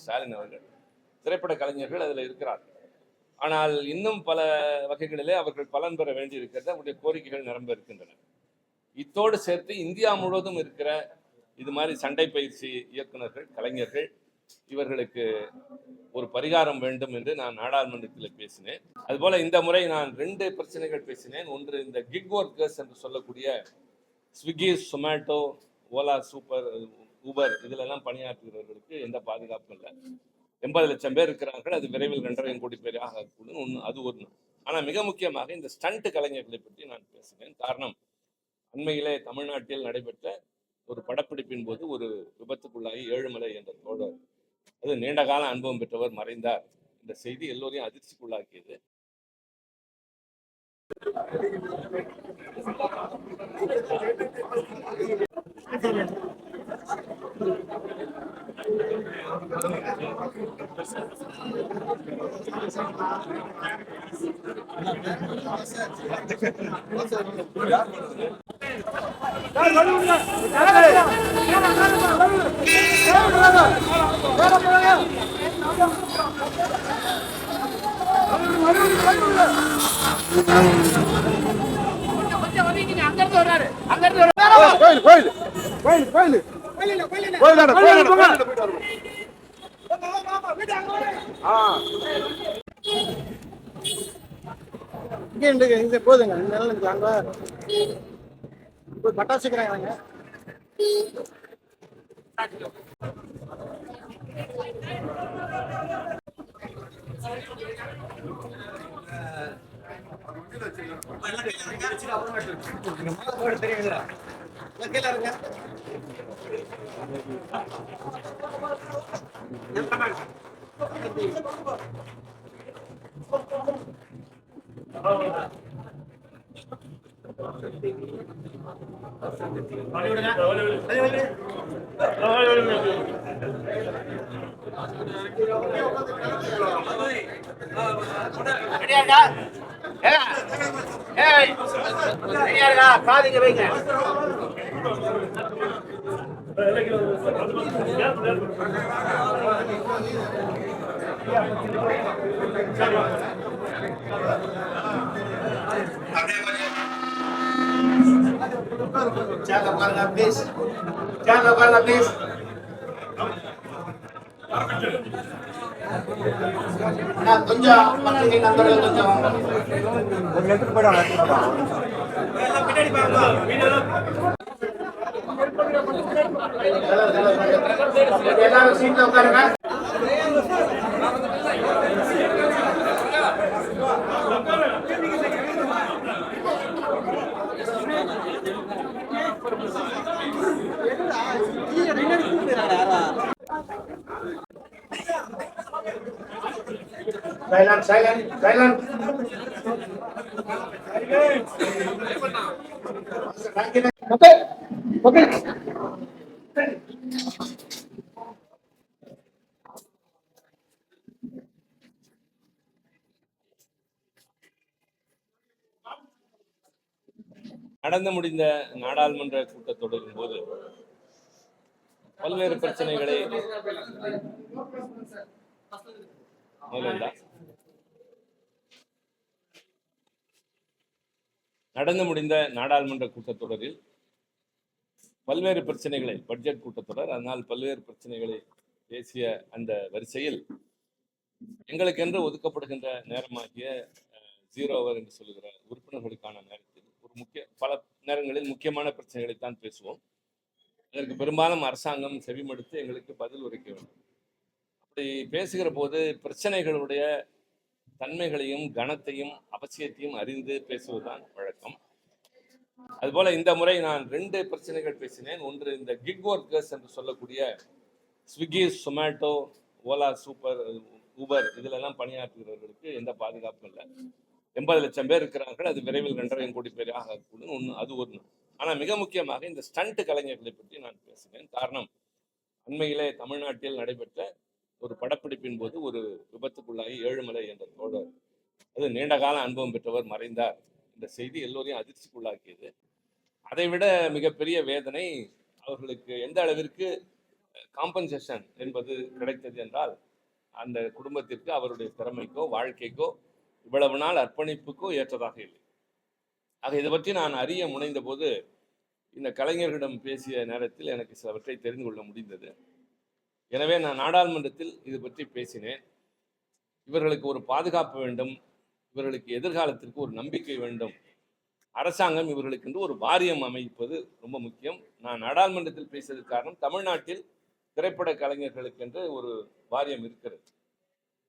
ஸ்டாலின் அவர்கள் திரைப்பட கலைஞர்கள் அதில் இருக்கிறார். ஆனால் இன்னும் பல வகைகளிலே அவர்கள் பலன் பெற வேண்டியிருக்கிறது அவருடைய கோரிக்கைகள் நிரம்ப இருக்கின்றன. இத்தோடு சேர்த்து இந்தியா முழுவதும் இருக்கிற இது மாதிரி சண்டை பயிற்சி இயக்குனர்கள் கலைஞர்கள் இவர்களுக்கு ஒரு பரிகாரம் வேண்டும் என்று நான் நாடாளுமன்றத்தில் பேசினேன். அதுபோல இந்த முறை நான் ரெண்டு பிரச்சனைகள் பேசினேன். ஒன்று இந்த கிக் ஒர்க்கர்ஸ் என்று சொல்லக்கூடிய ஸ்விக்கி சொமேட்டோ ஓலா சூப்பர் ஊபர் இதுலெல்லாம் பணியாற்றுகிறவர்களுக்கு எந்த பாதுகாப்பும் இல்லை. எண்பது லட்சம் பேர் இருக்கிறார்கள் அது விரைவில் ரெண்டரை கோடி பேர் ஆகக்கூடும். ஒன்று அது ஒன்று ஆனால் மிக முக்கியமாக இந்த ஸ்டண்ட் கலைஞர்களை பற்றி நான் பேசுகிறேன். காரணம் அண்மையிலே தமிழ்நாட்டில் நடைபெற்ற ஒரு படப்பிடிப்பின் போது ஒரு விபத்துக்குள்ளாகி ஏழுமலை என்ற தோழர் அது நீண்ட கால அனுபவம் பெற்றவர் மறைந்தார். இந்த செய்தி எல்லோரையும் அதிர்ச்சிக்குள்ளாக்கியது. கொஞ்சம் அங்க இருந்து வர்றாரு. அங்க வர்றாரு. கோயில் கோயில் கோயில் கோயில் இங்க போதுங்க. இந்த நிலம் அங்க. போய் பட்டாசுக்கிறாங்க ரெடியா ஏய் ஏங்க. ஏய். ரெடியா இருக்கா? காதுங்க வைங்க. Jangan ukarna please. Jangan ukarna please. நான் கொஞ்சம் பத்திரிகை நண்பர்கள் கொஞ்சம் எல்லாரும் சீட்ல உட்காருங்க silent silent silent okay okay நடந்து முடிந்த நாடாளுமன்ற கூட்டத்தொடரின் போது பல்வேறு பிரச்சனைகளை நடந்து முடிந்த நாடாளுமன்ற கூட்டத்தொடரில் பல்வேறு பிரச்சனைகளை பட்ஜெட் கூட்டத்தொடர் அதனால் பல்வேறு பிரச்சனைகளை பேசிய அந்த வரிசையில் எங்களுக்கென்று ஒதுக்கப்படுகின்ற நேரமாகிய ஜீரோ அவர் என்று சொல்லுகிற உறுப்பினர்களுக்கான நேரத்தில் முக்கிய பல நேரங்களில் முக்கியமான பிரச்சனைகளைத்தான் பேசுவோம். அதற்கு பெரும்பாலும் அரசாங்கம் செவிமடுத்து எங்களுக்கு பதில் உரைக்க வேண்டும். அப்படி பேசுகிற போது பிரச்சனைகளுடைய தன்மைகளையும் கணத்தையும் அவசியத்தையும் அறிந்து பேசுவதுதான் வழக்கம். அதுபோல இந்த முறை நான் ரெண்டு பிரச்சனைகள் பேசினேன். ஒன்று இந்த கிக் ஒர்க்கர்ஸ் என்று சொல்லக்கூடிய ஸ்விக்கி சொமேட்டோ ஓலா சூப்பர் ஊபர் இதிலெல்லாம் பணியாற்றுகிறவர்களுக்கு எந்த பாதுகாப்பும் இல்லை. எண்பது லட்சம் பேர் இருக்கிறார்கள் அது விரைவில் ரெண்டரை கோடி பேர் ஆகக்கூடும். ஒன்று அது ஒன்று ஆனால் மிக முக்கியமாக இந்த ஸ்டண்ட் கலைஞர்களை பற்றி நான் பேசுகிறேன். காரணம் அண்மையிலே தமிழ்நாட்டில் நடைபெற்ற ஒரு படப்பிடிப்பின் போது ஒரு விபத்துக்குள்ளாகி ஏழுமலை என்ற தோழர் அது நீண்ட கால அனுபவம் பெற்றவர் மறைந்தார். இந்த செய்தி எல்லோரையும் அதிர்ச்சிக்குள்ளாக்கியது. அதைவிட மிகப்பெரிய வேதனை அவர்களுக்கு எந்த அளவிற்கு காம்பன்சேஷன் என்பது கிடைத்தது என்றால் அந்த குடும்பத்திற்கு அவருடைய திறமைக்கோ வாழ்க்கைக்கோ இவ்வளவு நாள் அர்ப்பணிப்புக்கும் ஏற்றதாக இல்லை. ஆக இதை பற்றி நான் அறிய முனைந்த போது இந்த கலைஞர்களிடம் பேசிய நேரத்தில் எனக்கு சிலவற்றை தெரிந்து கொள்ள முடிந்தது. எனவே நான் நாடாளுமன்றத்தில் இது பற்றி பேசினேன். இவர்களுக்கு ஒரு பாதுகாப்பு வேண்டும் இவர்களுக்கு எதிர்காலத்திற்கு ஒரு நம்பிக்கை வேண்டும் அரசாங்கம் இவர்களுக்கு என்று ஒரு வாரியம் அமைப்பது ரொம்ப முக்கியம். நான் நாடாளுமன்றத்தில் பேசியதற்கு காரணம் தமிழ்நாட்டில் திரைப்பட கலைஞர்களுக்கென்று ஒரு வாரியம் இருக்கிறது.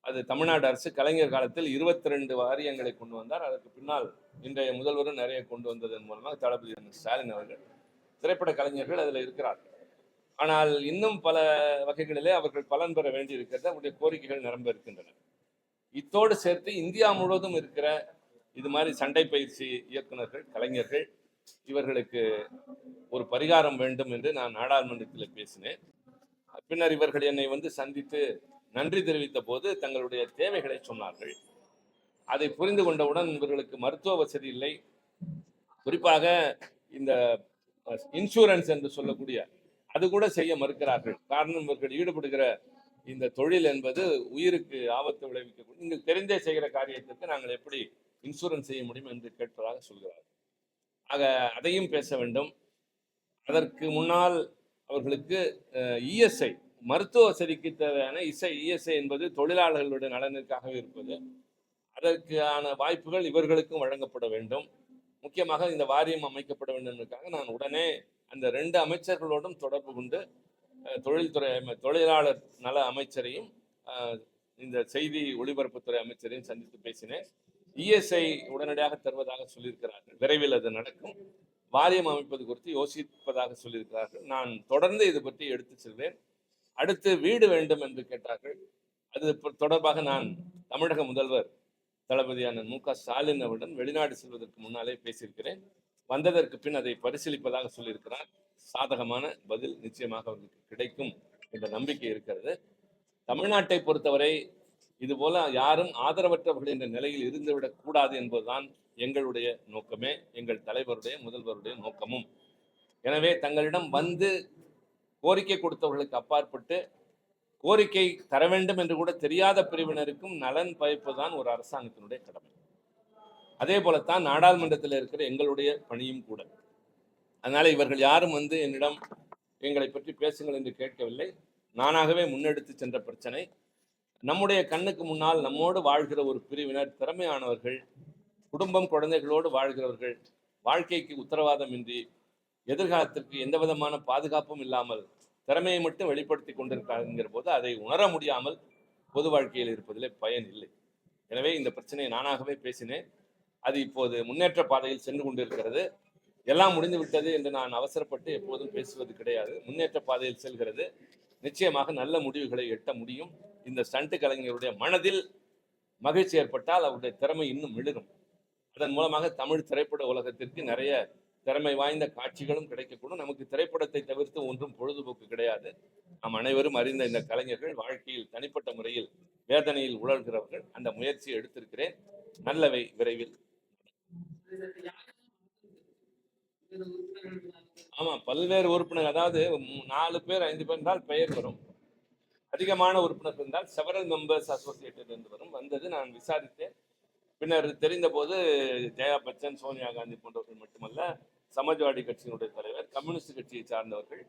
அது தமிழ்நாடு அரசு கலைஞர் காலத்தில் இருபத்தி ரெண்டு வாரியங்களை கொண்டு வந்தார். அதற்கு பின்னால் இன்றைய முதல்வரும் நிறைய கொண்டு வந்ததன் மூலமாக தளபதி ஸ்டாலின் அவர்கள் திரைப்பட கலைஞர்கள் அதில் இருக்கிறார்கள் ஆனால் இன்னும் பல வகைகளிலே அவர்கள் பலன் பெற வேண்டியிருக்கிறது அவருடைய கோரிக்கைகள் நிரம்ப இருக்கின்றன. இத்தோடு சேர்த்து இந்தியா முழுவதும் இருக்கிற இது மாதிரி சண்டை பயிற்சி இயக்குனர்கள் கலைஞர்கள் இவர்களுக்கு ஒரு பரிகாரம் வேண்டும் என்று நான் நாடாளுமன்றத்தில் பேசினேன். பின்னர் இவர்கள் என்னை வந்து சந்தித்து நன்றி தெரிவித்த போது தங்களுடைய தேவைகளை சொன்னார்கள். அதை புரிந்து கொண்டவுடன் இவர்களுக்கு மருத்துவ வசதி இல்லை. குறிப்பாக இந்த இன்சூரன்ஸ் என்று சொல்லக்கூடிய அது கூட செய்ய மறுக்கிறார்கள். காரணம் இவர்கள் ஈடுபடுகிற இந்த தொழில் என்பது உயிருக்கு ஆபத்து விளைவிக்கக்கூடிய நீங்கள் தெரிந்தே செய்கிற காரியத்திற்கு நாங்கள் எப்படி இன்சூரன்ஸ் செய்ய முடியும் என்று கேட்பதாக சொல்கிறார்கள். ஆக அதையும் பேச வேண்டும். அதற்கு முன்னால் அவர்களுக்கு இஎஸ்ஐ மருத்துவ வசதிக்கு தேவையான இசை இஎஸ்ஐ என்பது தொழிலாளர்களுடைய நலனுக்காகவே இருப்பது. அதற்கான வாய்ப்புகள் இவர்களுக்கும் வழங்கப்பட வேண்டும். முக்கியமாக இந்த வாரியம் அமைக்கப்பட வேண்டும் என்பதற்காக நான் உடனே அந்த ரெண்டு அமைச்சர்களோடும் தொடர்பு கொண்டு தொழில்துறை அமை- தொழிலாளர் நல அமைச்சரையும் இந்த செய்தி ஒளிபரப்புத்துறை அமைச்சரையும் சந்தித்து பேசினேன். இஎஸ்ஐ உடனடியாக தருவதாக சொல்லியிருக்கிறார்கள். விரைவில் அது நடக்கும். வாரியம் அமைப்பது குறித்து யோசிப்பதாக சொல்லியிருக்கிறார்கள். நான் தொடர்ந்து இது பற்றி எடுத்து செல்வேன். அடுத்து வீடு வேண்டும் என்று கேட்டார்கள். அது தொடர்பாக நான் தமிழக முதல்வர் தளபதியான மு க ஸ்டாலின் அவருடன் வெளிநாடு செல்வதற்கு முன்னாலே பேசியிருக்கிறேன். வந்ததற்கு பின் அதை பரிசீலிப்பதாக சொல்லியிருக்கிறார். சாதகமான பதில் நிச்சயமாக அவர்களுக்கு கிடைக்கும் என்ற நம்பிக்கை இருக்கிறது. தமிழ்நாட்டை பொறுத்தவரை இதுபோல யாரும் ஆதரவற்றவர்கள் என்ற நிலையில் இருந்துவிடக் கூடாது என்பதுதான் எங்களுடைய நோக்கமே எங்கள் தலைவருடைய முதல்வருடைய நோக்கமும். எனவே தங்களிடம் வந்து கோரிக்கை கொடுத்தவர்களுக்கு அப்பாற்பட்டு கோரிக்கை தர வேண்டும் என்று கூட தெரியாத பிரிவினருக்கும் நலன் பயப்பதுதான் ஒரு அரசாங்கத்தினுடைய கடமை. அதே போலத்தான் நாடாளுமன்றத்தில் இருக்கிற எங்களுடைய பணியும் கூட. அதனால இவர்கள் யாரும் வந்து என்னிடம் எங்களை பற்றி பேசுங்கள் என்று கேட்கவில்லை. நானாகவே முன்னெடுத்து சென்ற பிரச்சனை. நம்முடைய கண்ணுக்கு முன்னால் நம்மோடு வாழ்கிற ஒரு பிரிவினர் திறமையானவர்கள் குடும்பம் குழந்தைகளோடு வாழ்கிறவர்கள் வாழ்க்கைக்கு உத்தரவாதமின்றி எதிர்காலத்திற்கு எந்த விதமான பாதுகாப்பும் இல்லாமல் திறமையை மட்டும் வெளிப்படுத்தி கொண்டிருக்காங்கிற போது அதை உணர முடியாமல் பொது வாழ்க்கையில் இருப்பதிலே பயன் இல்லை. எனவே இந்த பிரச்சனையை நானாகவே பேசினேன். அது இப்போது முன்னேற்ற பாதையில் சென்று கொண்டிருக்கிறது. எல்லாம் முடிந்து விட்டது என்று நான் அவசரப்பட்டு எப்போதும் பேசுவது கிடையாது. முன்னேற்ற பாதையில் செல்கிறது. நிச்சயமாக நல்ல முடிவுகளை எட்ட முடியும். இந்த ஸ்டண்ட் கலைஞருடைய மனதில் மகிழ்ச்சி ஏற்பட்டால் அவருடைய திறமை இன்னும் மிளிரும் அதன் மூலமாக தமிழ் திரைப்பட உலகத்திற்கு நிறைய திறமை வாய்ந்த காட்சிகளும் கிடைக்கக்கூடும். நமக்கு திரைப்படத்தை தவிர்த்து ஒன்றும் பொழுதுபோக்கு கிடையாது. நாம் அனைவரும் அறிந்த இந்த கலைஞர்கள் வாழ்க்கையில் தனிப்பட்ட முறையில் வேதனையில் உழல்கிறவர்கள். அந்த முயற்சியை எடுத்திருக்கிறேன். நல்லவை விரைவில். ஆமா பல்வேறு உறுப்பினர் அதாவது நாலு பேர் ஐந்து பேர் என்றால் பெயர் வரும். அதிகமான உறுப்பினர் இருந்தால் செவரல் மெம்பர்ஸ் அசோசியேட்டட் என்று வரும். வந்தது நான் விசாரித்தேன். பின்னர் தெரிந்த போது ஜெயா பச்சன் சோனியா காந்தி போன்றவர்கள் மட்டுமல்ல சமாஜ்வாடி கட்சியினுடைய தலைவர் கம்யூனிஸ்ட் கட்சியை சார்ந்தவர்கள்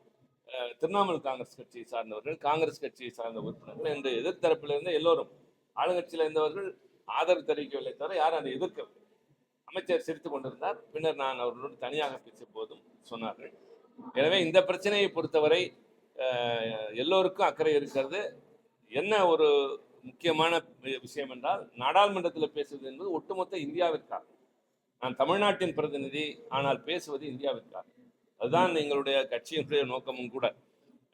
திரிணாமுல் காங்கிரஸ் கட்சியை சார்ந்தவர்கள் காங்கிரஸ் கட்சியை சார்ந்த உறுப்பினர்கள் என்று எதிர்த்தரப்பிலிருந்து எல்லோரும் ஆளுங்கட்சியில் இருந்தவர்கள் ஆதரவு தெரிவிக்கவில்லை தவிர யாரும் அதை எதிர்க்கவில்லை. அமைச்சர் சிரித்து கொண்டிருந்தார். பின்னர் நான் அவர்களோடு தனியாக பேசிய போதும் சொன்னார்கள். எனவே இந்த பிரச்சனையை பொறுத்தவரை எல்லோருக்கும் அக்கறை இருக்கிறது. என்ன ஒரு முக்கியமான வி- விஷயம் என்றால் நாடாளுமன்றத்தில் பேசுவது என்பது ஒட்டுமொத்த இந்தியாவிற்காக. நான் தமிழ்நாட்டின் பிரதிநிதி ஆனால் பேசுவது இந்தியாவிற்காக. அதுதான் எங்களுடைய கட்சியினுடைய நோக்கமும் கூட.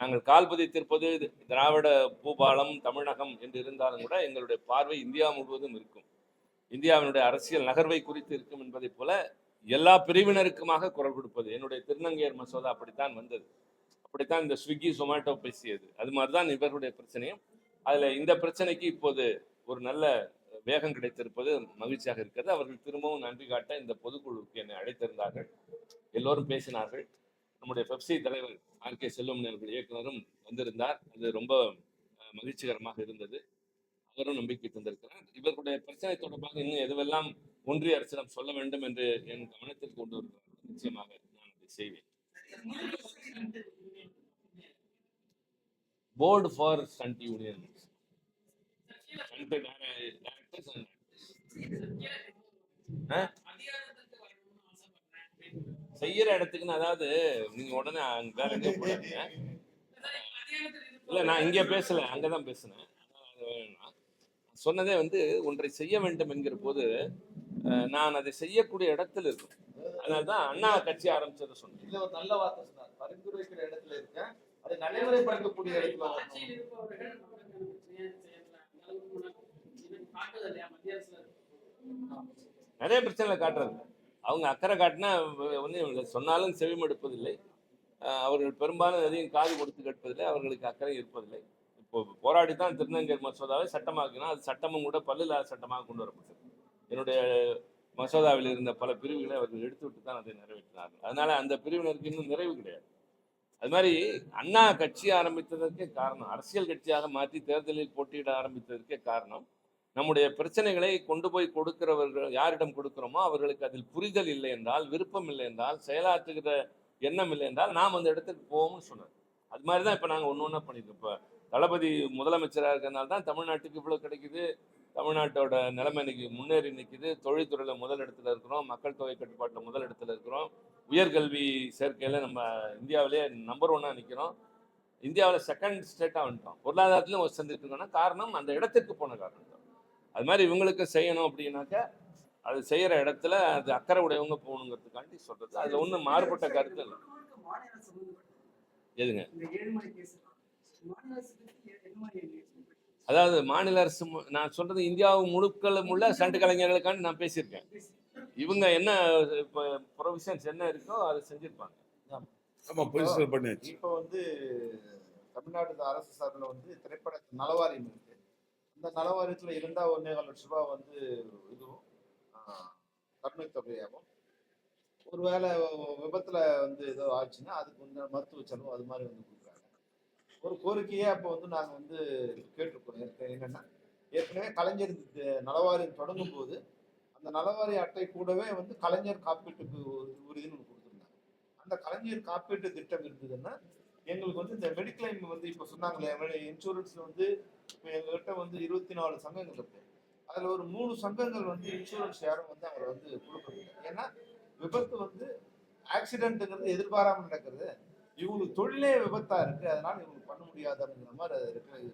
நாங்கள் கால் பதித்திருப்பது திராவிட பூபாலம் தமிழகம் என்று இருந்தாலும் கூட எங்களுடைய பார்வை இந்தியா முழுவதும் இருக்கும். இந்தியாவினுடைய அரசியல் நகர்வை குறித்து இருக்கும் என்பதைப் போல எல்லா பிரிவினருக்குமாக குரல் கொடுப்பது. என்னுடைய திருநங்கையர் மசோதா அப்படித்தான் வந்தது. அப்படித்தான் இந்த ஸ்விக்கி சொமேட்டோ பேசியது. அது மாதிரி தான் இவர்களுடைய பிரச்சனையும். அதில் இந்த பிரச்சனைக்கு இப்போது ஒரு நல்ல வேகம் கிடைத்திருப்பது மகிழ்ச்சியாக இருக்கிறது. அவர்கள் திரும்பவும் நன்றி காட்ட இந்த பொதுக்குழுவுக்கு என்னை அழைத்திருந்தார்கள். எல்லோரும் பேசினார்கள். நம்முடைய பெப்சி தலைவர் ஆர் கே செல்லும் அவர்கள் இயக்குனரும் வந்திருந்தார். அது ரொம்ப மகிழ்ச்சிகரமாக இருந்தது. அவரும் நம்பிக்கை தந்திருக்கிறார். இவர்களுடைய பிரச்சனை தொடர்பாக இன்னும் எதுவெல்லாம் ஒன்றிய அரசிடம் சொல்ல வேண்டும் என்று என் கவனத்தில் கொண்டு வருகிறார். நிச்சயமாக நான் அதை செய்வேன். போர்டு ஃபார் ஸ்டண்ட் யூனியன் செய்யற இடத்துக்குன்னு அதாவது நீங்க உடனே அங்க வேற எங்கேயோ போடாதீங்க. இல்ல நான் இங்க பேசல அங்கதான் பேசினேன். சொன்னதே வந்து ஒன்றை செய்ய வேண்டும் என்கிற போது நான் அதை செய்யக்கூடிய இடத்துல இருக்கும் அதனாலதான் அண்ணா கட்சி ஆரம்பிச்சதை சொன்னேன். இதுல ஒரு நல்ல வார்த்தை சொன்னார். பரிந்துரைக்கிற இடத்துல இருக்கேன். அதை நடைமுறைப்படுத்தக்கூடிய இடத்துல வரணும். ஆட்சியில் இருப்பவர்கள் மக்களுக்கான பிரச்சனையை செய்யலாம். அந்த அளவுக்கு உனக்கு இது காட்டுது இல்லையா மத்திய அரசுல நிறைய பிரச்சனைகளை காட்டுறது அவங்க அக்கறை காட்டினா ஒன்றும் சொன்னாலும் செவிமடுப்பதில்லை. அஹ், அவர்கள் பெரும்பாலும் எதையும் காது கொடுத்து கேட்பதில்லை. அவர்களுக்கு அக்கறை இருப்பதில்லை. இப்போ போராடி தான் திருநங்கை மசோதாவை சட்டமாக்கினா அது சட்டமும் கூட பல்லில்லாத சட்டமாக கொண்டு வரப்பட்டது. என்னுடைய மசோதாவில் இருந்த பல பிரிவுகளை அவர்கள் எடுத்துவிட்டு தான் அதை நிறைவேற்றினார்கள். அதனால அந்த பிரிவினருக்கு இன்னும் நிறைவு கிடையாது. அது மாதிரி அண்ணா கட்சி ஆரம்பித்ததற்கே காரணம் அரசியல் கட்சியாக மாற்றி தேர்தலில் போட்டியிட ஆரம்பித்ததற்கே காரணம் நம்முடைய பிரச்சனைகளை கொண்டு போய் கொடுக்கிறவர்கள் யாரிடம் கொடுக்கிறோமோ அவர்களுக்கு அதில் புரிதல் இல்லை என்றால் விருப்பம் இல்லை என்றால் செயலாற்றுகிற எண்ணம் இல்லை என்றால் நாம் அந்த இடத்துக்கு போவோம்னு சொன்னார். அது மாதிரி தான் இப்போ நாங்கள் ஒன்று ஒன்றா பண்ணியிருக்கோம் இப்போ தளபதி முதலமைச்சராக இருக்கிறதுனால தான் தமிழ்நாட்டுக்கு இவ்வளோ கிடைக்குது. தமிழ்நாட்டோட நிலைமை இன்னைக்கு முன்னேறி நிற்குது தொழில்துறையில் முதல் இடத்துல இருக்கிறோம். மக்கள் தொகை கட்டுப்பாட்டில் முதல் இடத்துல இருக்கிறோம். உயர்கல்வி சேர்க்கையில் நம்ம இந்தியாவிலேயே நம்பர் ஒன்னாக நிற்கிறோம் இந்தியாவில் செகண்ட் ஸ்டேட்டாக வந்துட்டோம். பொருளாதாரத்திலும் ஒரு இருக்கோம்னா காரணம் அந்த இடத்திற்கு போன காரணம் தான் அது மாதிரி இவங்களுக்கு செய்யணும் அப்படின்னாக்க அது செய்யற இடத்துல அது அக்கறை உடையவங்க போகணுங்கிறதுக்காண்டி சொல்றது. அதுல ஒன்றும் மாறுபட்ட கருத்து இல்லை. எதுங்க? அதாவது மாநில அரசு நான் சொல்றது இந்தியாவு முழுக்களும் உள்ள சண்டு கலைஞர்களுக்காண்டி நான் பேசியிருக்கேன். இவங்க என்ன இப்போ ப்ரொவிஷன்ஸ் என்ன இருக்கோ அதை செஞ்சிருப்பாங்க. ஆமா பொசிஷன் பண்ணியாச்சு. இப்ப வந்து தமிழ்நாடு அரசு சார்பில் வந்து திரைப்பட நலவாரியம் இந்த நலவாரியத்தில் நலவாரியத்துல இருந்தா ஒன்னே கால் லட்ச ரூபாய் வந்து இதுவும் கருணை தொகையாகும். ஒருவேளை விபத்துல வந்து ஏதோ ஆச்சுன்னா அதுக்கு வந்து மருத்துவ செலவு அது மாதிரி வந்து கொடுக்குறாங்க. ஒரு கோரிக்கையே அப்போ வந்து நாங்கள் வந்து கேட்டிருக்கோம் ஏற்க- என்னன்னா ஏற்கனவே கலைஞர் நலவாரியம் தொடங்கும் போது அந்த நலவாரிய அட்டை கூடவே வந்து கலைஞர் காப்பீட்டுக்கு உறுதினு உறுதின்னு ஒன்று கொடுத்துருந்தாங்க. அந்த கலைஞர் காப்பீட்டு திட்டம் இருந்ததுன்னா எங்களுக்கு வந்து இந்த மெடிக்ளைம் வந்து இப்போ சொன்னாங்களே இன்சூரன்ஸ்ல வந்து இப்போ எங்ககிட்ட வந்து இருபத்தி நாலு சங்கங்கள் இருக்கு. அதில் ஒரு மூணு சங்கங்கள் வந்து இன்சூரன்ஸ் யாரும் வந்து அவரை வந்து கொடுக்குறது ஏன்னா விபத்து வந்து ஆக்சிடென்ட்டுங்கிறது எதிர்பாராமல் நடக்கிறது. இவங்களுக்கு தொழிலே விபத்தா இருக்கு அதனால இவங்களுக்கு பண்ண முடியாதுங்கிற மாதிரி அதை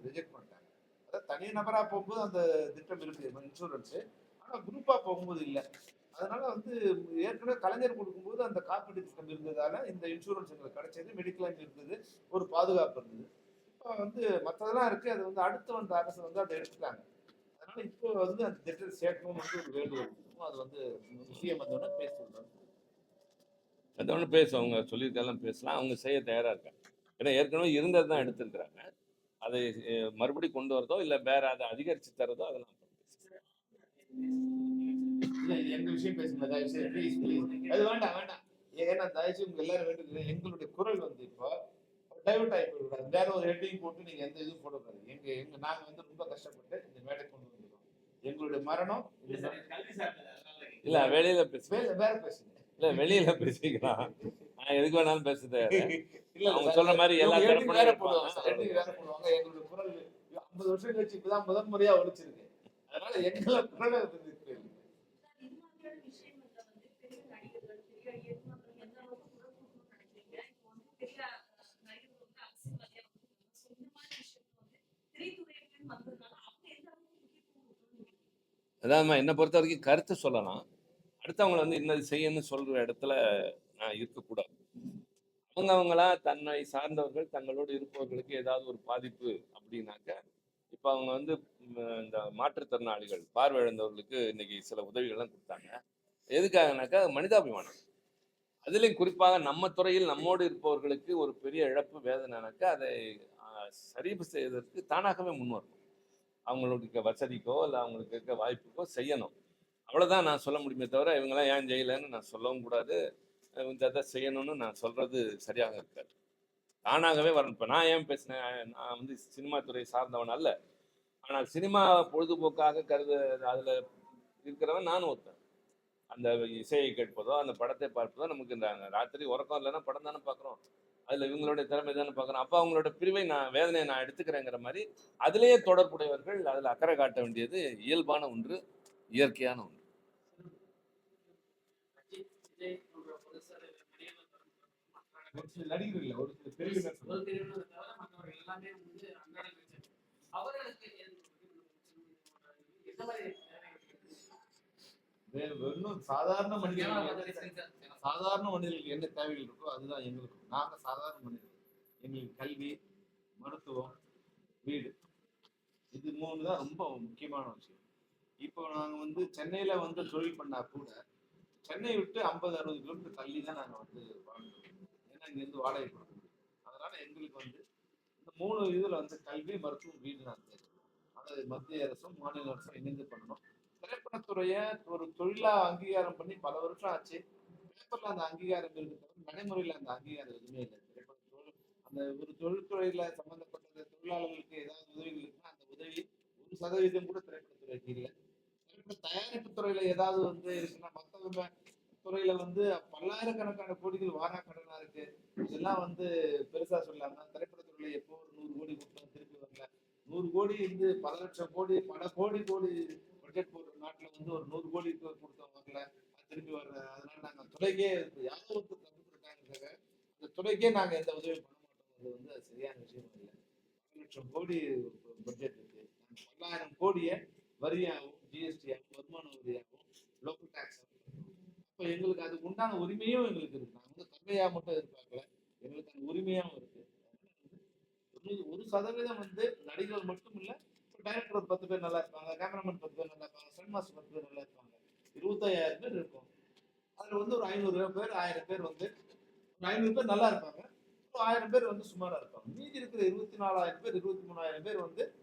ரிஜெக்ட் பண்ணிட்டாங்க. அதாவது தனி நபராக போகும்போது அந்த திட்டம் இருக்குது இன்சூரன்ஸு ஆனால் குரூப்பாக போகும்போது இல்லை. அதனால வந்து ஏற்கனவே கலைஞர் கொடுக்கும்போது அந்த காப்பீடு திட்டம் இருந்ததால இந்த இன்சூரன்ஸ் எங்களுக்கு கிடைச்சது மெடிக்ளைம் இருந்தது ஒரு பாதுகாப்பு இருந்தது. இப்போ வந்து மற்றதெல்லாம் இருக்கு. அது வந்து அடுத்து வந்த அரசு வந்து அதை எடுத்துட்டாங்க. அதனால இப்போ வந்து அந்த திட்டத்தை சேர்க்கணும் வந்து ஒரு வேண்டுகோள் அது வந்து விஷயம் வந்தோடனே பேசுவாங்க அதோட பேசும் அவங்க சொல்லியிருக்கலாம் பேசலாம். அவங்க செய்ய தயாராக இருக்காங்க. ஏன்னா ஏற்கனவே இருந்தது தான் எடுத்திருக்கிறாங்க. அதை மறுபடியும் கொண்டு வரதோ இல்லை வேற அதை அதிகரித்து தரதோ அதெல்லாம் அப்புறம் இல்ல எங்க விஷயம் பேசுங்க தயவு செய்து ப்ளீஸ் ப்ளீஸ் அது வேண்டாம் வேண்டாம். ஏன்னா தயவு செய்து உங்க எல்லாரும் வேண்டுகிறேன் எங்களுடைய குரல் வந்து இப்போ டைவர்ட் ஆகி போயிடக்கூடாது. வேற ஒரு ஹெட்டிங் போட்டு நீங்க எந்த இதுவும் போடக்கூடாது. எங்க எங்க நாங்க வந்து ரொம்ப கஷ்டப்பட்டு இந்த மேடை கொண்டு வந்திருக்கோம். எங்களுடைய மரணம் இந்த இல்ல வெளியில பேச. வேற வேற பேசுங்க. இல்ல வெளியில பேசிக்கலாம். நான் எதுக்கு வேணாலும் பேச தயார் இல்ல அவங்க சொல்ற மாதிரி எல்லா heading வேற போடுவாங்க வேற எங்களுடைய குரல் ஐம்பது வருஷம் கழிச்சு இப்பதான் முதல் முறையா ஒழிச்சிருக்கு அதனால எங்களை குரலை வந்து இருக்கு. இது மாதிரியான விஷயங்கள்ல வந்து பெரிய நடிகர்கள், பெரிய இயக்குனர்கள் எந்த அளவுக்கு குரல் கொடுக்கணும்னு நினைக்கிறீங்க? இப்போ வந்து பெரிய அஹ், நடிகர்கள் வந்து அரசியல்வாதியா வந்திருக்காங்க. So, இந்த மாதிரி விஷயத்துல வந்து திரைத்துறையினர் வந்ததுனால அவங்க எந்த அளவுக்கு முக்கியத்துவம் கொடுக்கணும்னு அதாவது என்னை பொறுத்த வரைக்கும் கருத்து சொல்லலாம். அடுத்தவங்களை வந்து இன்னது செய்யணும்னு சொல்கிற இடத்துல நான் இருக்கக்கூடாது. அவங்க தன்னை சார்ந்தவர்கள் தங்களோடு இருப்பவர்களுக்கு ஏதாவது ஒரு பாதிப்பு அப்படின்னாக்க இப்போ அவங்க வந்து இந்த மாற்றுத்திறனாளிகள் பார்வையிழந்தவர்களுக்கு இன்னைக்கு சில உதவிகள்லாம் கொடுத்தாங்க. எதுக்காகனாக்கா மனிதாபிமானம். அதுலேயும் குறிப்பாக நம்ம துறையில் நம்மோடு இருப்பவர்களுக்கு ஒரு பெரிய இழப்பு வேதனைனாக்கா அதை ஆ, சரி செய்வதற்கு தானாகவே முன்வரணும். அவங்களுக்கு வசதிக்கோ இல்லை அவங்களுக்கு இருக்க வாய்ப்புக்கோ செய்யணும். அவ்வளோதான் நான் சொல்ல முடியுமே தவிர இவங்கெல்லாம் ஏன் செய்யலைன்னு நான் சொல்லவும் கூடாது. அஹ் இந்த இதை செய்யணும்னு நான் சொல்கிறது சரியாக இருக்காது. தானாகவே வரணும். இப்போ நான் ஏன் பேசினேன்? நான் வந்து சினிமா துறை சார்ந்தவன் அல்ல. ஆனால் சினிமா பொழுதுபோக்காக கருது அதில் இருக்கிறவன் நானும் ஒருத்தன். அந்த இசையை கேட்பதோ அந்த படத்தை பார்ப்பதோ நமக்கு இந்த ராத்திரி உறக்கம் இல்லைன்னா படம் தானே பார்க்குறோம். அதில் இவங்களுடைய திறமை தானே பார்க்குறோம் அப்போ அவங்களோட பிரிவை நான் வேதனையை நான் எடுத்துக்கிறேங்கிற மாதிரி அதிலேயே தொடர்புடையவர்கள் அதில் அக்கறை காட்ட வேண்டியது இயல்பான ஒன்று இயற்கையான ஒன்று. ஒரு சில நடிகர்கள் ஒரு சில பிரிவினர் சாதாரண ஏன்னா சாதாரண மனிதர்களுக்கு என்ன தேவைகள் இருக்கோ அதுதான் எங்களுக்கு. நாங்கள் சாதாரண மனிதர்கள். எங்களுக்கு கல்வி மருத்துவம் வீடு. இது மூணு தான் ரொம்ப முக்கியமான விஷயம். இப்போ நாங்கள் வந்து சென்னையில் வந்து தொழில் பண்ணால் கூட சென்னை விட்டு ஐம்பது அறுபது கிலோமீட்டர் தள்ளி தான் நாங்கள் வந்து வாழ்ந்துருக்கோம் ஏன்னா இங்கேருந்து வாடகை கொடுக்க முடியும் அதனால் எங்களுக்கு வந்து இந்த மூணு இதில் வந்து கல்வி மருத்துவம் வீடு நான் தேவை. அதாவது மத்திய அரசும் மாநில அரசும் இணைந்து பண்ணணும். திரைப்படத்துறையை ஒரு தொழிலாக அங்கீகாரம் பண்ணி பல வருஷம் ஆச்சு. பேப்பர்ல அந்த அங்கீகாரம் இருக்கு நடைமுறையில அந்த அங்கீகாரம் எதுவுமே இல்லை. திரைப்பட தொழில் அந்த ஒரு தொழில்துறையில சம்பந்தப்பட்ட தொழிலாளர்களுக்கு ஏதாவது உதவிகள் இருக்குன்னா அந்த உதவி ஒரு சதவீதம் கூட திரைப்படத்துறைக்கு இல்லை. திரைப்பட தயாரிப்பு துறையில ஏதாவது வந்து இருக்குன்னா மற்ற துறையில வந்து பல்லாயிரக்கணக்கான கோடிகள் வாரா கடனா இருக்கு. இதெல்லாம் வந்து பெருசா சொல்லாம திரைப்படத்துறையில எப்போ ஒரு நூறு கோடி கொடுத்தா திருப்பி வரல. நூறு கோடி வந்து பல லட்சம் கோடி பல கோடி கோடி பட்ஜெட் போடுற நாட்டுல வந்து ஒரு நூறு கோடி கொடுத்தோம் வரல அது திருப்பி வரல அதனால நாங்க துறைக்கே யாரோ ஒருத்தர் இந்த துறைக்கே நாங்கள் எந்த உதவியும் பண்ண மாட்டோம். அது வந்து அது சரியான விஷயம் இல்லை. லட்சம் கோடி பட்ஜெட் இருக்கு. நாங்க பல்லாயிரம் கோடியை வரியாகவும் ஜிஎஸ்டியாகவும் வருமான வரியாகவும் லோக்கல் டேக்ஸ் அப்போ எங்களுக்கு அதுக்கு உண்டான உரிமையும் எங்களுக்கு இருக்கு. நாங்கள் வந்து தொகையா மட்டும் எதிர்பார்க்கல. எங்களுக்கு அந்த உரிமையாகவும் இருக்கு. ஒரு ஒரு சதவீதம் வந்து நடிகர்கள் மட்டும் இல்லை டைரக்டர் ஒரு பத்து பேர் நல்லா இருப்பாங்க கேமராமேன் பத்து பேர் நல்லா இருப்பாங்க ஸ்டன் மாஸ்டர் பத்து பேர் நல்லா இருப்பாங்க. இருபத்தையாயிரம் பேர் இருக்கும். அதுல வந்து ஒரு ஐநூறு பேர் ஆயிரம் பேர் வந்து ஒரு ஐநூறு பேர் நல்லா இருப்பாங்க. ஒரு ஆயிரம் பேர் வந்து சுமாரா இருப்பாங்க. மீதி இருக்கிற இருபத்தி நாலாயிரம் பேர் இருபத்தி மூணாயிரம் பேர் வந்து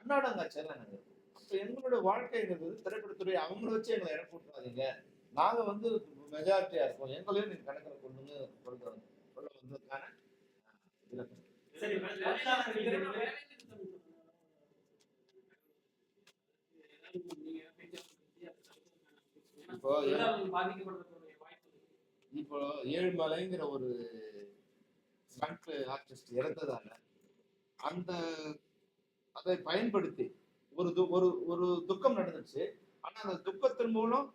அன்னாடங்காச்சேரில் நாங்கள் அப்போ எங்களுடைய வாழ்க்கைங்கிறது திரைப்படத்துறை அவங்கள வச்சு எங்களை இடம் போட்டுறாதீங்க. நாங்க வந்து மெஜாரிட்டியா இருக்கோம். எங்களையும் நீங்க கணக்கில் கொண்டுன்னு வந்ததுக்கான வேலை வந்து- பேச்சு ஏன்னா இப்போ. இப்போ ஏழுமலைங்கிற ஒரு ஸ்டண்ட் ஆர்டிஸ்ட் இறந்ததால அந்த அதை பயன்படுத்தி ஒரு து ஒரு ஒரு துக்கம் நடந்துச்சு ஆனா அந்த துக்கத்தின் மூலம்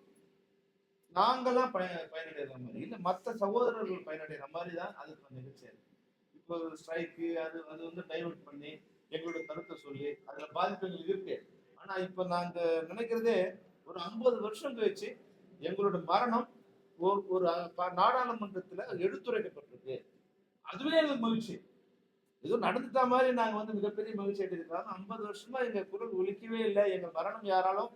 நாங்கெல்லாம் பய பயனடைகிற மாதிரி இல்ல மற்ற சகோதரர்கள் பயனடைகிற மாதிரி தான் அது இப்ப நிகழ்ச்சி இருக்கு. இப்போ ஸ்ட்ரைக்கு அது அது வந்து டைவர்ட் பண்ணி எங்களோட கருத்தை சொல்லி அதுல பாதிப்புகள் இருக்கு ஆனா இப்ப நாங்க நினைக்கிறதே ஒரு ஐம்பது வருஷம் கழிச்சு எங்களோட மரணம் ஒரு ஒரு ப- நாடாளுமன்றத்துல எடுத்துரைக்கப்பட்டிருக்கு. அதுவே எங்களுக்கு மகிழ்ச்சி. ஏதோ நடந்துட்டா மாதிரி நாங்க வந்து மிகப்பெரிய மகிழ்ச்சி அடைஞ்சிருக்காங்க ஐம்பது வருஷமா எங்க குரல் ஒழிக்கவே இல்லை. எங்க மரணம் யாராலும்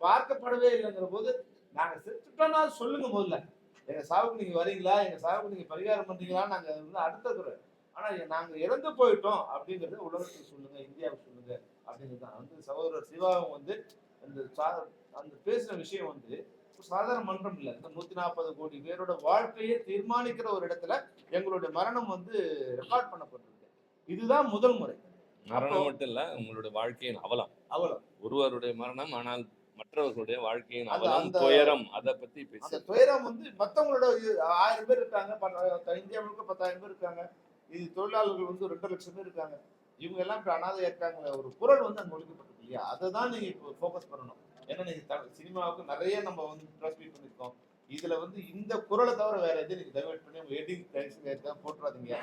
பார்க்கப்படவே இல்லைங்கிற போது நாங்க செத்துட்டோம்னா சொல்லுங்க முதல்ல. எங்க சாவுக்கு நீங்க வரீங்களா? எங்க சாவுக்கு நீங்க பரிகாரம் பண்றீங்களா நாங்க வந்து அடுத்த குறை. ஆனா நாங்க இறந்து போயிட்டோம் அப்படிங்கறத உலகத்துக்கு சொல்லுங்க இந்தியாவுக்கு சொல்லுங்க அப்படிங்கிறது தான். வந்து சகோதரர் சிவாவும் வந்து அந்த அந்த பேசின விஷயம் வந்து சாதாரண மன்றம் இல்லை. இந்த நூத்தி நாற்பது கோடி பேரோட வாழ்க்கையை தீர்மானிக்கிற ஒரு இடத்துல எங்களுடைய மரணம் வந்து ரெக்கார்ட் பண்ணப்பட்டிருக்கு. இதுதான் முதல் முறை. மரணம் மட்டும் இல்ல உங்களுடைய வாழ்க்கையின் அவலம். அவ்வளவு ஒருவருடைய மரணம் ஆனால் மற்றவர்களுடைய வாழ்க்கையின் அவலம் துயரம் அதை பத்தி அந்த பேச துயரம் வந்து மத்தவங்களோட ஆயிரம் பேர் இருக்காங்க இந்தியா முழுக்க பத்தாயிரம் பேர் இருக்காங்க. இது தொழிலாளர்கள் வந்து ரெண்டு லட்சம் பேர் இருக்காங்க. இவங்க எல்லாம் இப்ப அனாதை இருக்காங்க ஒரு குரல் வந்து அங்க ஒழிக்கப்பட்டிருக்கு இல்லையா? அதை தான் நீங்க இப்போ ஃபோக்கஸ் பண்ணணும். ஏன்னா நீங்க த- சினிமாவுக்கு நிறைய நம்ம வந்து ட்ரான்ஸ்மிட் பண்ணிருக்கோம். இதுல வந்து இந்த குரலை தவிர வேற எதுவும் நீங்க டைவர்ட் பண்ணி உங்க எடிங் டைம்ஸ் போட்டுறாதீங்க.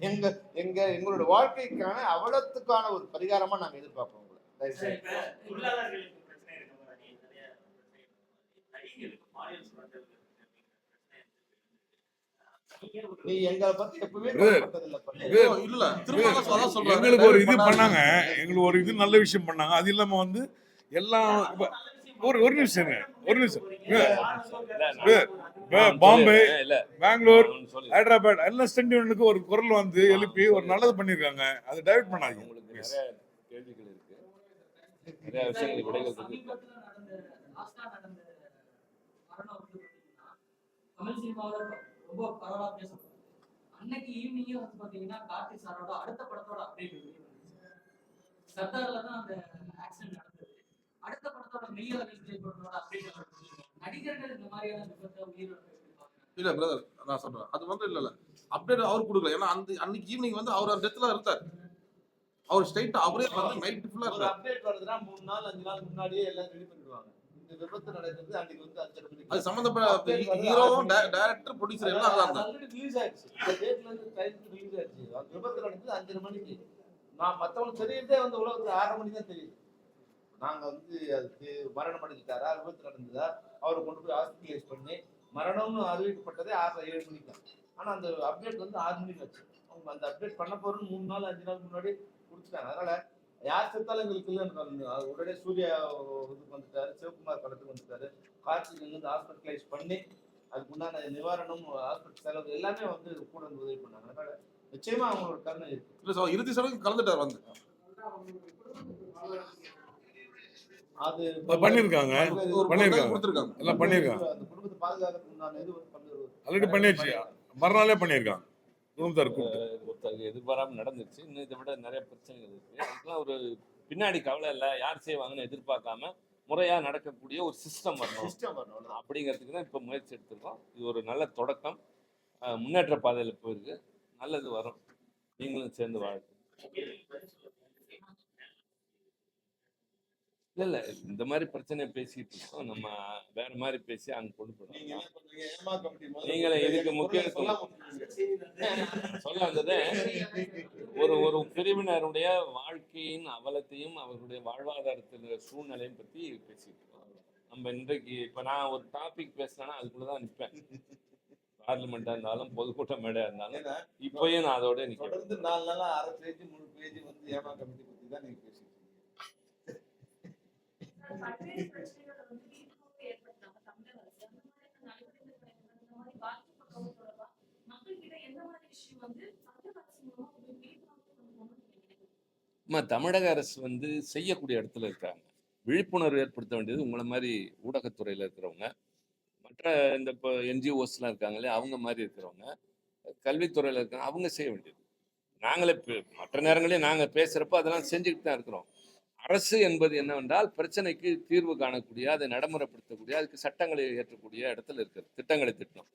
எங்க எங்க எங்களோட வாழ்க்கைக்கான அவலத்துக்கான ஒரு பரிகாரமா நாங்க எதிர்பார்ப்போம் உங்களை. எங்களுக்கு ஒரு இது. பண்ணாங்க. எங்களுக்கு ஒரு இது நல்ல விஷயம் பண்ணாங்க. அது இல்லாம வந்து எல்லாம் ஒரு ஒரு நிமிஷம் ஒரு நிமிஷம். பாம்பே, பெங்களூர். ஹைதராபாத் எல்லாம் ஸ்டெண்டியனுக்கு ஒரு குரல் வந்து எழுப்பி ஒரு நல்லது பண்ணிருக்காங்க. அதை டைவர்ட் பண்ணாதீங்க. அன்னைக்கு ஈவினிங்கே வந்து பாத்தீங்கன்னா கார்த்திக் சாரோட அடுத்த படத்தோட அப்டேட் சர்தார்ல தான் அந்த ஆக்சிடென்ட் அடுத்த படத்தோட மெய்யா விஜய் படத்தோட அப்டேட் நடிகர்கள் இந்த மாதிரியான விபத்தை பார்க்கறாங்க? இல்ல பிரதர் நான் சொல்றேன். அது வந்து இல்ல இல்ல. அப்டேட் அவர் கொடுக்கல. ஏன்னா அந்த அன்னைக்கு ஈவினிங் வந்து அவர் அந்த இடத்துல இருந்தார். அவர் ஸ்ட்ரைட்டா அவரே வந்து நைட் ஃபுல்லா இருந்தார். அப்டேட் வருதுன்னா மூணு நாள் அஞ்சு நாள் முன்னாடியே எல்லாம் ரெடி பண்ணிடுவாங்க. இந்த விபத்து நடக்கிறது அன்னைக்கு வந்து அஞ்சரை மணிக்கு. அது சம்பந்தப்பட்ட ஹீரோவும் டைரக்டர் ப்ரொடியூசர் எல்லாம் அதான் ஆல்ரெடி ரிலீஸ் ஆயிடுச்சு. இந்த டேட்ல இருந்து டைம் ரிலீஸ் ஆயிடுச்சு. அந்த விபத்து நடந்தது அஞ்சரை மணிக்கு. நான் மத்தவங்களுக்கு தெரியறதே வந்து உலகத்துல ஆறரை மணி தான் தெரியுது. நாங்க வந்து அதுக்கு மரணம் அடைஞ்சிட்டாரா? விபத்து நடந்ததா? அவரை கொண்டு போய் ஹாஸ்பிட்டலைஸ் பண்ணி. மரணம்னு அறிவிக்கப்பட்டதே ஆறு ஏழு மணிக்கு தான். ஆனா அந்த அப்டேட் வந்து ஆறு மணிக்கு ஆச்சு. அவங்க அந்த அப்டேட் பண்ண போறோம்னு மூணு நாள் அஞ்சு நாள் முன்னாடி கொடுத்துட்டாங்க. அதனால யார் செத்தாலும் எங்களுக்கு இல்லைன்னு உடனே சூர்யா இதுக்கு வந்துட்டாரு சிவகுமார் படத்துக்கு வந்துட்டாரு. கார்த்திக் வந்து ஹாஸ்பிட்டலைஸ் பண்ணி அதுக்கு உண்டான நிவாரணம் ஹாஸ்பிட்டல் செலவு எல்லாமே வந்து கூட வந்து உதவி பண்ணாங்க. அதனால நிச்சயமா அவங்களோட கருணை இருக்கு. இல்ல சார் இறுதி சடங்கு கலந்துட்டார் வந்து. பண்ணிருக்காங்க. பண்ணிருக்காங்க. எல்லாம் பண்ணிருக்காங்க. ஆல்ரெடி பண்ணியாச்சு மறுநாளே பண்ணியிருக்காங்க குடும்பத்தார் கூப்பிட்டு. ஒருத்தருக்கு எதிர்பாராம நடந்துருச்சு. இன்னும் இதை விட நிறைய பிரச்சனைகள் இருக்கு. அதுக்கெல்லாம் ஒரு பின்னாடி கவலை இல்லை. யார் செய்வாங்கன்னு எதிர்பார்க்காம முறையா நடக்கக்கூடிய ஒரு சிஸ்டம் வரணும். சிஸ்டம் வரணும். அப்படிங்கிறதுக்கு தான் இப்போ முயற்சி எடுத்திருக்கோம். இது ஒரு நல்ல தொடக்கம். முன்னேற்ற பாதையில் போயிருக்கு. நல்லது வரும். நீங்களும் சேர்ந்து வாழ்க்கை இல்ல இல்ல. இந்த மாதிரி பிரச்சனையை பேசிட்டு இருக்கோம். நம்ம வேற மாதிரி பேசி அங்க கொண்டு முதல்ல நீங்களே இதுக்கு முக்கியத்துவம் சொல்ல வந்தது ஒரு ஒரு பிரிவினருடைய வாழ்க்கையின் அவலத்தையும் அவர்களுடைய வாழ்வாதாரத்தில் சூழ்நிலையும் பத்தி பேசிட்டு இருக்கோம். நம்ம இன்றைக்கு இப்ப நான் ஒரு டாபிக் பேசினேன்னா அதுக்குள்ளதான் நிப்பேன். பார்லிமெண்டா இருந்தாலும் பொதுக்கூட்டம் மேடையா இருந்தாலும் இப்பயும் நான் அதோட தொடர்ந்து நாலு நாளா அரை பேஜ் மூணு பேஜ் வந்து ஏமா கமிட்டி பத்தி தான் நீங்க பேசிட்டு இருக்கீங்க பல்வேறு பிரச்சனைகளை வந்து விழிப்புணர்வு ஏற்படுத்தாம தமிழக அரசு அந்த மாதிரி நடைமுறைகள் இந்த மாதிரி பாதிக்கப்பட்டவங்க தொடர்பா மக்கள்கிட்ட எந்த தமிழக அரசு வந்து செய்யக்கூடிய இடத்துல இருக்காங்க. விழிப்புணர்வு ஏற்படுத்த வேண்டியது உங்களை மாதிரி ஊடகத்துறையில் இருக்கிறவங்க. மற்ற இந்த இப்போ என்ஜிஓஸ்லாம் இருக்காங்களே அவங்க மாதிரி இருக்கிறவங்க கல்வித்துறையில் இருக்காங்க அவங்க செய்ய வேண்டியது. நாங்களே மற்ற நேரங்களே நாங்கள் பேசுகிறப்ப அதெல்லாம் செஞ்சுக்கிட்டு தான் இருக்கிறோம். அரசு என்பது என்னவென்றால் பிரச்சனைக்கு தீர்வு காணக்கூடிய அதை நடைமுறைப்படுத்தக்கூடிய அதுக்கு சட்டங்களை ஏற்றக்கூடிய இடத்துல இருக்கிறது திட்டங்களை திட்டம்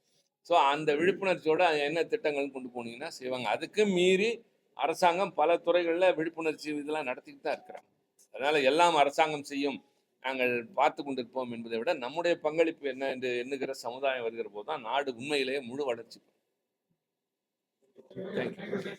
ஸோ அந்த விழிப்புணர்ச்சியோடு என்ன திட்டங்கள் கொண்டு போனீங்கன்னா செய்வாங்க. அதுக்கு மீறி அரசாங்கம் பல துறைகளில் விழிப்புணர்ச்சி இதெல்லாம் நடத்திக்கிட்டு தான் இருக்கிறாங்க. அதனால் எல்லாம் அரசாங்கம் செய்யும் நாங்கள் பார்த்து கொண்டிருப்போம் என்பதை விட நம்முடைய பங்களிப்பு என்ன என்று எண்ணுகிற சமுதாயம் வருகிற போது தான் நாடு உண்மையிலேயே முழு வளர்ச்சி தேங்க்யூ